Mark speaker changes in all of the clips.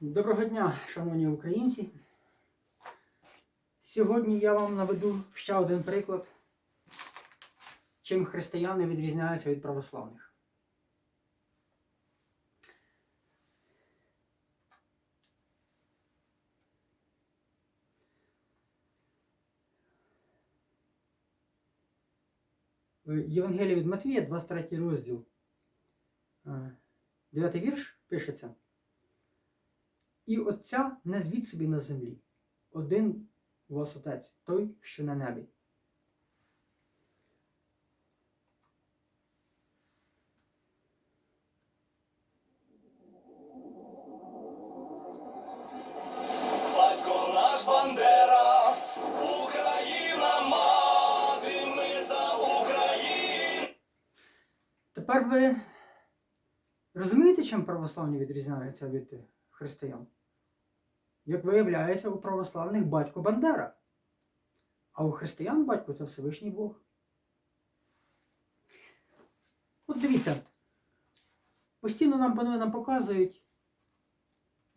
Speaker 1: Доброго дня, шановні українці. Сьогодні я вам наведу ще один приклад, чим християни відрізняються від православних. В Євангелії від Матвія, 23 розділ, 9 вірш пишеться. І Отця не звіть собі на землі. Один вас Отець, той, що на небі. Тепер ви розумієте, чим православні відрізняються від християн? Як виявляється, у православних батько Бандера, а у християн батько це Всевишній Бог. От дивіться, постійно нам панове нам показують,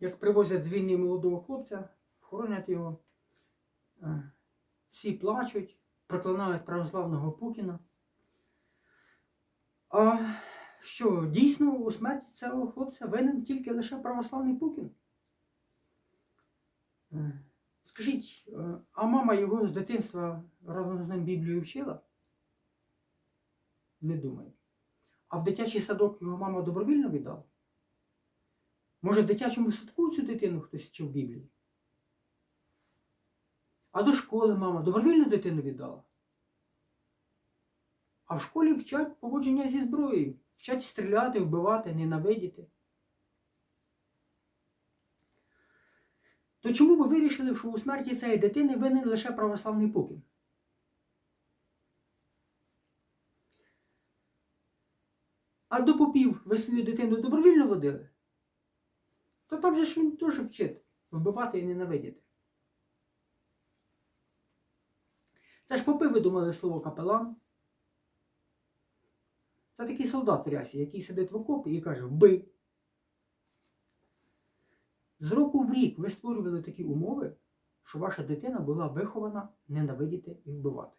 Speaker 1: як привозять з молодого хлопця, хоронять його, е, всі плачуть, проклинають православного Путіна. А що, дійсно у смерті цього хлопця винен тільки лише православний Путін? Скажіть, е, а мама його з дитинства разом з ним Біблію вчила? Не думаю. А в дитячий садок його мама добровільно віддала? Може, в дитячому садку цю дитину хтось вчив Біблії? А до школи мама добровільно дитину віддала? А в школі вчать поводження зі зброєю, вчать стріляти, вбивати, ненавидіти. То чому ви вирішили, що у смерті цієї дитини винен лише православний Пукін? А до попів ви свою дитину добровільно водили? То там же ж він теж вчить вбивати і ненавидіти. Це ж попи видумали слово капелан. Це такий солдат в рясі, який сидить в окопі і каже вбий. З року в рік ви створювали такі умови, що ваша дитина була вихована ненавидіти і вбивати.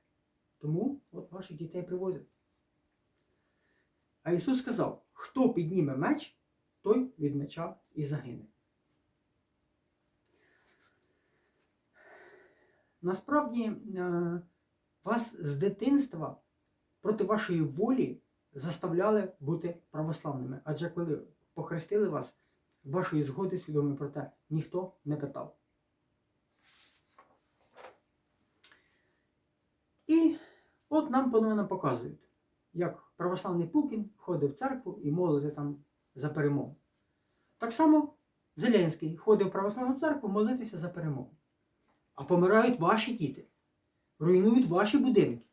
Speaker 1: Тому от ваших дітей привозять. А Ісус сказав: хто підніме меч, той від меча і загине. Насправді е, вас з дитинства проти вашої волі заставляли бути православними. Адже коли похрестили вас, вашої згоди свідомі про те ніхто не питав. І от нам панове показують, як православний Пукін ходить в церкву і молиться там за перемогу. Так само Зеленський ходив в православну церкву молитися за перемогу. А помирають ваші діти, руйнують ваші будинки.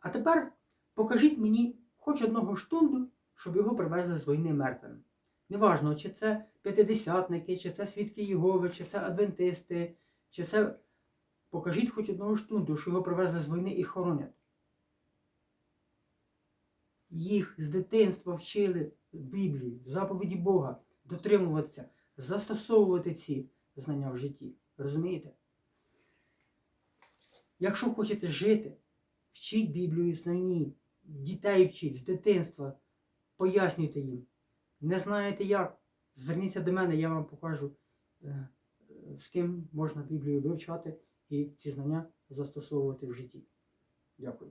Speaker 1: А тепер покажіть мені хоч одного штунду, щоб його привезли з війни мертвим. Неважно, чи це п'ятидесятники, чи це свідки Єгови, чи це адвентисти, чи це. Покажіть хоч одного штунду, що його привезли з війни і хоронять. Їх з дитинства вчили Біблію, заповіді Бога, дотримуватися, застосовувати ці знання в житті. Розумієте? Якщо хочете жити, вчіть Біблію самі, дітей вчіть з дитинства, пояснюйте їм. Не знаєте як? Зверніться до мене, я вам покажу, е, е, з ким можна Біблію вивчати і ці знання застосовувати в житті. Дякую.